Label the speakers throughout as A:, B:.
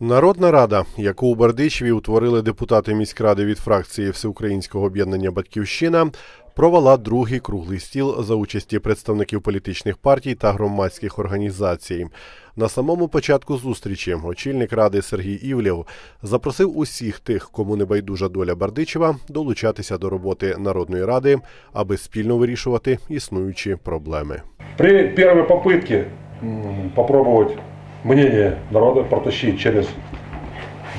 A: Народна рада, яку у Бердичеві утворили депутати міськради від фракції Всеукраїнського об'єднання Батьківщина, провела другий круглий стіл за участі представників політичних партій та громадських організацій. На самому початку зустрічі очільник ради Сергій Івлєв запросив усіх тих, кому не байдужа доля Бердичева, долучатися до роботи Народної ради, аби спільно вирішувати існуючі проблеми.
B: При попытке м, попробовать мнение народа протащить через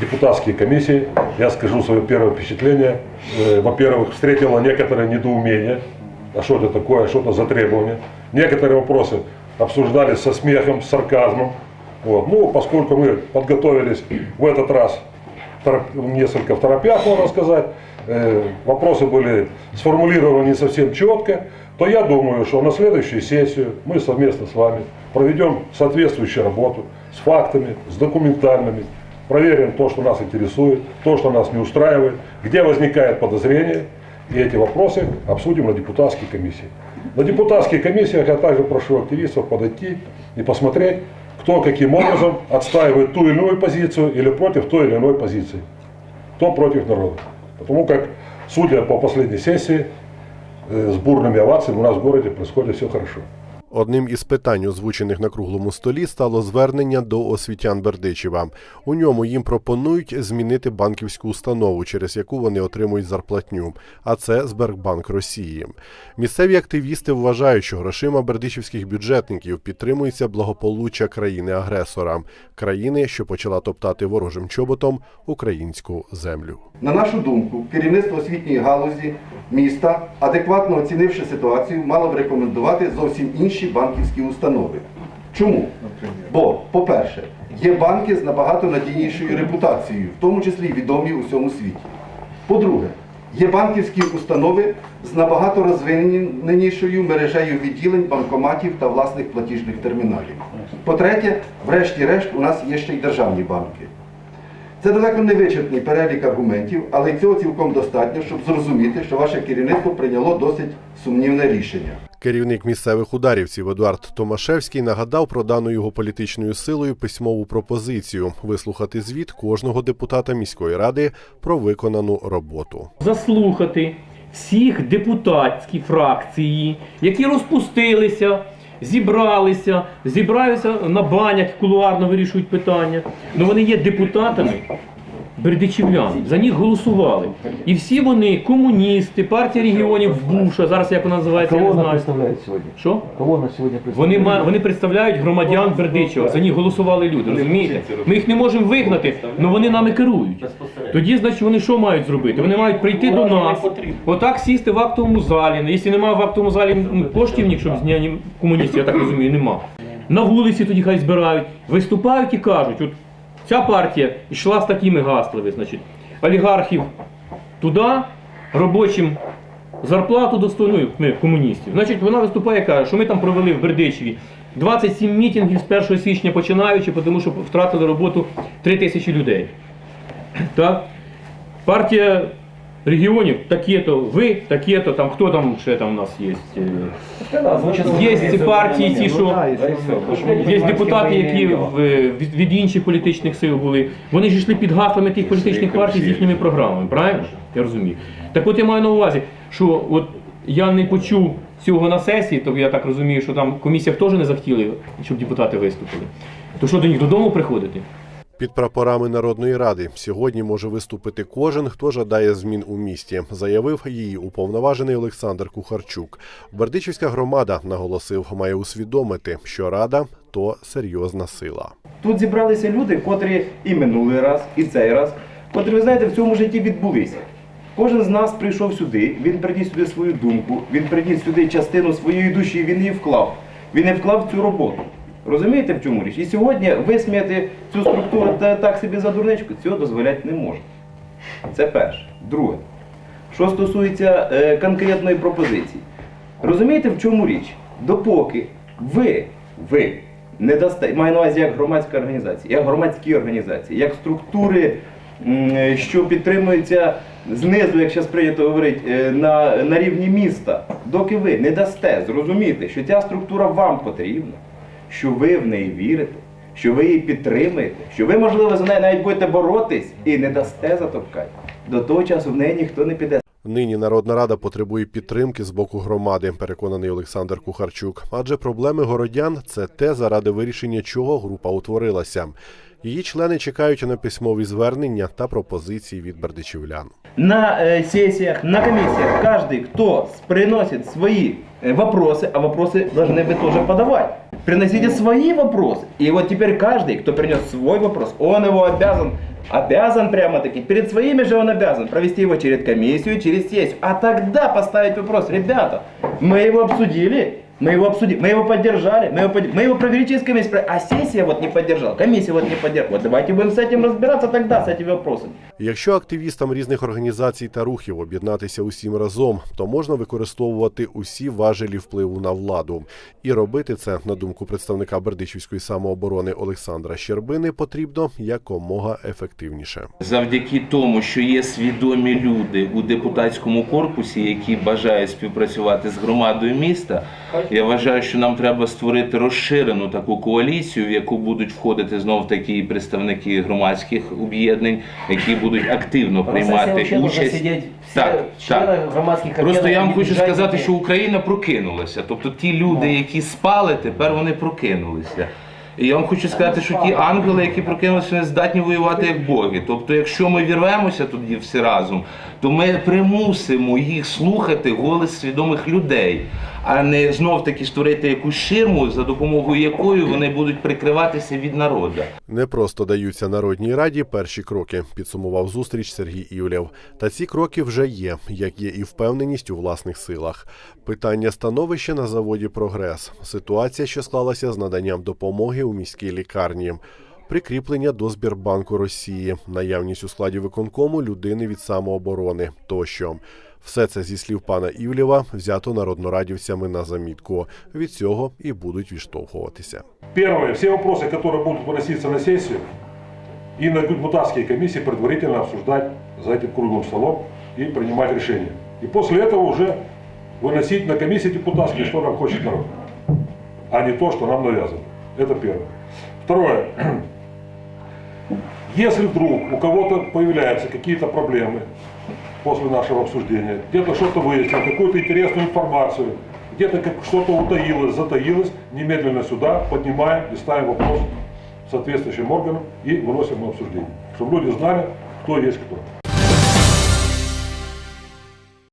B: депутатские комиссии, я скажу свое первое впечатление. Э, Во-первых, встретило некоторое недоумение. А что это такое, что это за требования? Некоторые вопросы обсуждались со смехом, с сарказмом. Вот. Ну, поскольку мы подготовились в этот раз несколько в торопях, можно сказать, вопросы были сформулированы не совсем четко, то я думаю, что на следующую сессию мы совместно с вами проведем соответствующую работу с фактами, с документальными, проверим то, что нас интересует, то, что нас не устраивает, где возникает подозрение, и эти вопросы обсудим на депутатской комиссии. На депутатских комиссиях я также прошу активистов подойти и посмотреть, кто каким образом отстаивает ту или иную позицию или против той или иной позиции. Кто против народа. Потому как, судя по последней сессии, э, с бурными овациями у нас в городе происходит все хорошо.
A: Одним із питань, озвучених на круглому столі, стало звернення до освітян Бердичева. У ньому їм пропонують змінити банківську установу, через яку вони отримують зарплатню. А це Збербанк Росії. Місцеві активісти вважають, що грошима бердичівських бюджетників підтримується благополуччя країни-агресора, країни, що почала топтати ворожим чоботом українську землю.
C: На нашу думку, керівництво освітньої галузі міста, адекватно оцінивши ситуацію, мало б рекомендувати зовсім інші банківські установи. Чому? Бо, по-перше, є банки з набагато надійнішою репутацією, в тому числі відомі у всьому світі. По-друге, є банківські установи з набагато розвиненішою мережею відділень, банкоматів та власних платіжних терміналів. По-третє, врешті-решт, у нас є ще й державні банки. Це далеко не вичерпний перелік аргументів, але й цього цілком достатньо, щоб зрозуміти, що ваше керівництво прийняло досить сумнівне рішення.
A: Керівник місцевих ударівців Едуард Томашевський нагадав про дану його політичною силою письмову пропозицію вислухати звіт кожного депутата міської ради про виконану роботу.
D: заслухати всіх депутатські фракції, які розпустилися, зібралися, зібралися на банях, кулуарно вирішують питання. Ну вони є депутатами бердичівлян, за них голосували. І всі вони комуністи, партія регіонів бувша, зараз як вона називається, я
E: Кого
D: не знаю.
E: представляет сегодня?
D: Що?
E: Кого она сегодня
D: Вони,
E: представляет?
D: ма- вони представляють громадян Бердичева, за них голосували люди, розумієте? Ми їх не можемо вигнати, але вони нами керують. Тоді, значить, вони що мають зробити? Вони мають прийти до нас, отак сісти в актовому залі. Ну, Якщо немає в актовому залі ну, коштів, ні, щоб зняні комуністів, я так розумію, нема. На вулиці тоді хай збирають, виступають і кажуть, от ця партія йшла з такими гаслами, значить, олігархів туди, робочим зарплату достойну ми, комуністів. Значить, вона виступає і каже, що ми там провели в Бердичеві 27 мітингів з 1 січня починаючи, тому що втратили роботу 3 тисячі людей. Так? Партія регіонів такі-то, ви такі-то, там хто там ще там у нас є? Є ці партії, ті, що є депутати, які від, від інших політичних сил були. Вони ж йшли під гаслами тих політичних партій з їхніми програмами, правильно? Я розумію. Так от я маю на увазі, що от я не почув цього на сесії, то я так розумію, що там комісіях теж не захотіли, щоб депутати виступили. То що до них додому приходити?
A: Під прапорами Народної ради сьогодні може виступити кожен, хто жадає змін у місті, заявив її уповноважений Олександр Кухарчук. Бердичівська громада наголосив, має усвідомити, що рада то серйозна сила.
F: Тут зібралися люди, котрі і минулий раз, і цей раз, котрі, ви знаєте, в цьому житті відбулися. Кожен з нас прийшов сюди, він приніс сюди свою думку, він приніс сюди частину своєї душі, він її вклав. Він не вклав цю роботу. Розумієте, в чому річ? І сьогодні висміяти цю структуру та так собі за дурничку, цього дозволяти не можна. Це перше. Друге. Що стосується е, конкретної пропозиції. Розумієте, в чому річ? Допоки ви, ви не дасте, маю на увазі як громадська організація, як громадські організації, як структури, що підтримуються знизу, як зараз прийнято говорити, е, на, на рівні міста, доки ви не дасте зрозуміти, що ця структура вам потрібна, що ви в неї вірите, що ви її підтримаєте, що ви, можливо, за неї навіть будете боротись і не дасте затопкати. До того часу в неї ніхто не піде.
A: Нині Народна Рада потребує підтримки з боку громади, переконаний Олександр Кухарчук. Адже проблеми городян це те, заради вирішення чого група утворилася. Її члени чекають на письмові звернення та пропозиції від бердичівлян.
F: На э, сессиях, на комиссиях каждый, кто с- приносит свои э, вопросы, а вопросы должны вы тоже подавать. Приносите свои вопросы. И вот теперь каждый, кто принес свой вопрос, он его обязан, обязан прямо-таки, перед своими же он обязан провести его через комиссию, через сессию. А тогда поставить вопрос, ребята, мы его обсудили, мы его обсудили, мы его поддержали, мы его, под- мы его провели через комиссию, а сессия вот не поддержала, комиссия вот не поддержала. Вот давайте будем с этим разбираться тогда, с этими вопросами.
A: Якщо активістам різних організацій та рухів об'єднатися усім разом, то можна використовувати усі важелі впливу на владу. І робити це, на думку представника Бердичівської самооборони Олександра Щербини, потрібно якомога ефективніше.
E: Завдяки тому, що є свідомі люди у депутатському корпусі, які бажають співпрацювати з громадою міста, я вважаю, що нам треба створити розширену таку коаліцію, в яку будуть входити знов такі представники громадських об'єднань, які будуть активно приймати участь. Так, так. Просто я вам хочу сказати, що Україна прокинулася. Тобто ті люди, які спали, тепер вони прокинулися. І я вам хочу сказати, що ті ангели, які прокинулися, не здатні воювати як боги. Тобто, якщо ми вірвемося тоді всі разом, то ми примусимо їх слухати голос свідомих людей, а не знов таки створити якусь ширму, за допомогою якої вони будуть прикриватися від народу.
A: Не просто даються народній раді перші кроки, підсумував зустріч Сергій Івлєв. Та ці кроки вже є, як є і впевненість у власних силах. Питання становища на заводі Прогрес, ситуація, що склалася з наданням допомоги у міській лікарні. Прикріплення до Збірбанку Росії, наявність у складі виконкому людини від самооборони тощо. Все це зі слів пана Івлєва взято народнорадівцями на замітку. Від цього і будуть відштовхуватися.
B: Первое, все вопросы, которые будут выноситься на сессию и на депутатские комиссии предварительно обсуждать за этим круглым столом и принимать решения. И после этого уже выносить на комиссии депутатские, что нам хочет народ, а не то, что нам навязано. Это первое. Второе. Если вдруг у кого-то появляются какие-то проблемы после нашего обсуждения, где-то что-то выяснил, какую-то интересную информацию, где-то как что-то утаилось, затаилось, немедленно сюда поднимаем и ставим вопрос соответствующим органам и выносим на обсуждение. Чтобы люди знали, кто есть кто.